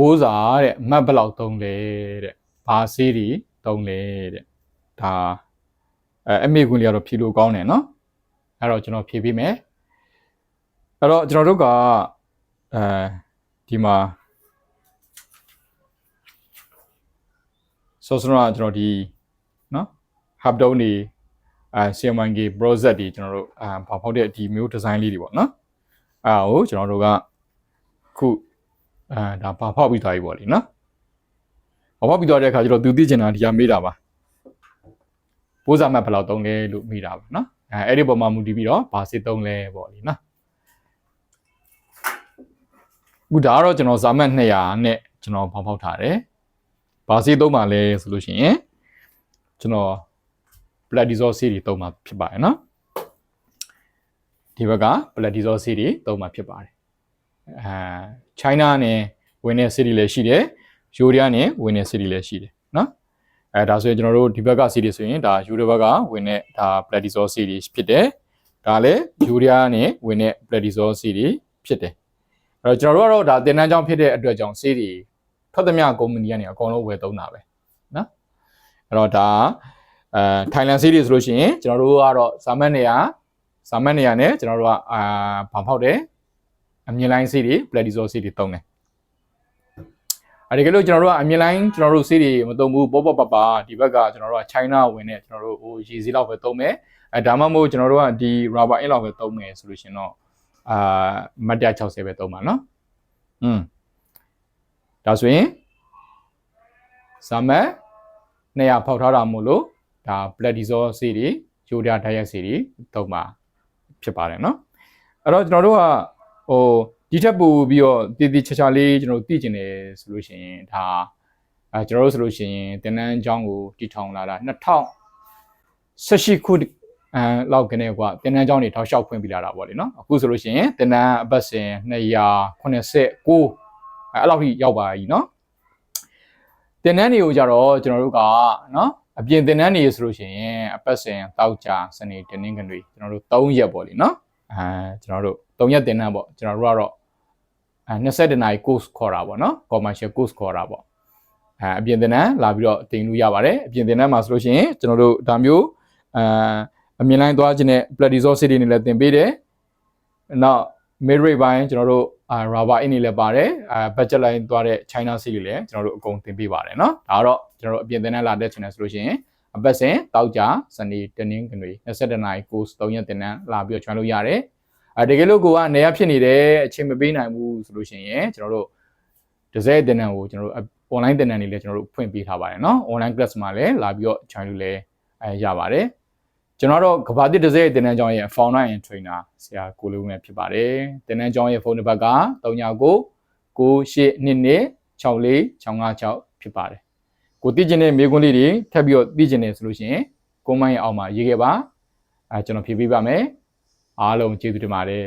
ဘိုးစာတဲ့မတ်ဘယ်လောက်သုံးလဲတဲ့ဘာဆေးတွေသုံးလဲတဲ့ဒါအဲအမေကွန်လေးကတော့ဖြေလို့ကောင်းတယ်နော်အဲ့တော့ကျွန်တော်ဖြေပေးမယ်အဲ့တော့ကျွန်တော်တို့ကအဲဒီမှာဆိုစတော့ကျွန်တော်ဒီနော် hub down နေအဲ CMYK project တွေကျွန်တော်တို့အာဘာဖောက်တဲ့ဒီမျိုး design လေးတွေပေါ့နော်အဲ့ဒါကိုကျွန်တော်တို့ကခု အဲဒါဘာဖောက်ပြီးသွားပြီပေါ့လေနော်ဘာဖောက်ပြီးသွားတဲ့အခါကျတော့သူသိချင်တာဒီကမေးတာပါပိုးစာမှတ်ဘယ်လောက်သုံးလဲလို့မေးတာပါနော်အဲအဲ့ဒီပုံမှာမူတည်ပြီးတော့ဘာစစ်သုံးလဲပေါ့လေနော်ခုဒါကတော့ကျွန်တော်ဇာမတ်200နဲ့ကျွန်တော်ဖောက်ဖောက်ထားတယ်ဘာစစ်သုံးပါလဲဆိုလို့ရှိရင်ကျွန်တော် blood dissolve ဆေးတွေသုံးမှာဖြစ်ပါတယ်နော်ဒီဘက်က blood dissolve ဆေးတွေသုံးမှာဖြစ်ပါတယ် အဲ China နဲ့ဝင်တဲ့ဆေးတွေလည်းရှိတယ်ယူရီးယားနဲ့ဝင်တဲ့ဆေးတွေလည်းရှိတယ်နော်အဲဒါဆိုရင်ကျွန်တော်တို့ဒီဘက်ကဆေးတွေဆိုရင်ဒါယူရီးဘက်ကဝင်တဲ့ဒါ blood dissolve ဆေးတွေဖြစ်တယ်ဒါလည်းယူရီးယားနဲ့ဝင်တဲ့ blood dissolve ဆေးတွေဖြစ်တယ်အဲ့တော့ကျွန်တော်တို့ကတော့ဒါတင်တန်းကြောင်းဖြစ်တဲ့အတွက်ကြောင့်ဆေးတွေထွက်သမျှကုမ္ပဏီကနေအကုန်လုံးဝယ်သုံးတာပဲနော်အဲ့တော့ဒါအဲထိုင်လန်ဆေးတွေဆိုလို့ရှိရင်ကျွန်တော်တို့ကတော့ဇာမတ်နေရဇာမတ်နေရနဲ့ကျွန်တော်တို့ကအာဘာဖောက်တယ် အမြင်လိုင်းဆေးတွေ platizol ဆေးတွေသုံးတယ်။အဲဒီကလို့ကျွန်တော်တို့ကအမြင်လိုင်းကျွန်တော်တို့ဆေးတွေမသုံးဘူးပေါ့ပေါ့ပပဒီဘက်ကကျွန်တော်တို့က China ဝင်တဲ့ကျွန်တော်တို့ဟိုရေဆေးလောက်ပဲသုံးမယ်။အဲဒါမှမဟုတ်ကျွန်တော်တို့ကဒီ rubber in လောက်ပဲသုံးမယ်ဆိုလို့ရှင်တော့အာမတ်တ60ပဲသုံးပါနော်။อืมဒါဆိုရင်ဇာမတ်200ဖောက်ထားတာမို့လို့ဒါ platizol ဆေးတွေ yodia diet ဆေးတွေသုံးပါဖြစ်ပါတယ်နော်။အဲ့တော့ကျွန်တော်တို့က ဟိုဒီထက်ပိုပြီးတော့တည်တည်ချာချာလေးကျွန်တော်တို့သိကျင်တယ်ဆိုလို့ရှိရင်ဒါအဲကျွန်တော်တို့ဆိုလို့ရှိရင်တင်နန်းအကြောင်းကိုတည်ထောင်လာတာ2018ခုအဲလောက်ကနေကွာတင်နန်းအကြောင်းတွေထောက်လျှောက်ဖွင့်ပြလာတာပေါ့လေနော်အခုဆိုလို့ရှိရင်တင်နန်းအပတ်စဉ်289အဲအဲ့လောက်ထိရောက်ပါပြီနော်တင်နန်းတွေကိုကြတော့ကျွန်တော်တို့ကနော်အပြင်တင်နန်းတွေဆိုလို့ရှိရင်အပတ်စဉ်တောက်ကြစနေတင်းင်းကနေကျွန်တော်တို့3ရက်ပေါ့လေနော် အဲကျွန်တော်တို့3ရက်တင်နန်းပေါ့ကျွန်တော်တို့ကတော့အဲ20နာရီ course ခေါ်တာပေါ့နော် commercial course ခေါ်တာပေါ့အဲအပြင်တင်နန်းလာပြီးတော့တင်လို့ရပါတယ်အပြင်တင်နန်းမှာဆိုလို့ရှိရင်ကျွန်တော်တို့ဒါမျိုးအဲအမြင်လိုင်းသွားခြင်းနဲ့ Pladizol city နေလည်းတင်ပေးတယ်နောက် mid rate ဘိုင်းကျွန်တော်တို့အာ rubber in နေလည်းပါတယ်အာ budget line သွားတဲ့ China city လည်းကျွန်တော်တို့အကုန်တင်ပေးပါတယ်เนาะဒါကတော့ကျွန်တော်တို့အပြင်တင်နန်းလာတဲ့ channel ဆိုလို့ရှိရင် အပတ်စဉ်တောက်ကြစနေတနင်္ဂနွေ22နာရီ course 3ရက်တင်နန်းလာပြီးတော့ join လုပ်ရတယ်အဲတကယ်လို့ကိုကနေရဖြစ်နေတဲ့အချိန်မပေးနိုင်ဘူးဆိုလို့ရှိရင်ကျွန်တော်တို့တစ်စက်တင်နန်းကိုကျွန်တော်တို့ online တင်နန်းတွေလည်းကျွန်တော်တို့ဖွင့်ပေးထားပါတယ်เนาะ online class မှာလည်းလာပြီးတော့ join လုပ်လဲအဲရပါတယ်ကျွန်တော်တို့ကဘာတစ်တစ်စက်တင်နန်းကျောင်းရဲ့ founder and trainer ဆရာကိုလေးဦးနဲ့ဖြစ်ပါတယ်တင်နန်းကျောင်းရဲ့ဖုန်းနံပါတ်က39 9822 64656ဖြစ်ပါတယ် ကိုသိကျင်တဲ့မေးခွန်းလေးတွေထပ်ပြီးတော့သိကျင်နေဆိုလို့ရှိရင်ကွန်မိုင်းအောက်မှာရေးခဲ့ပါအဲကျွန်တော်ဖြေပေးပါမယ်အားလုံးကျေးဇူးတင်ပါတယ်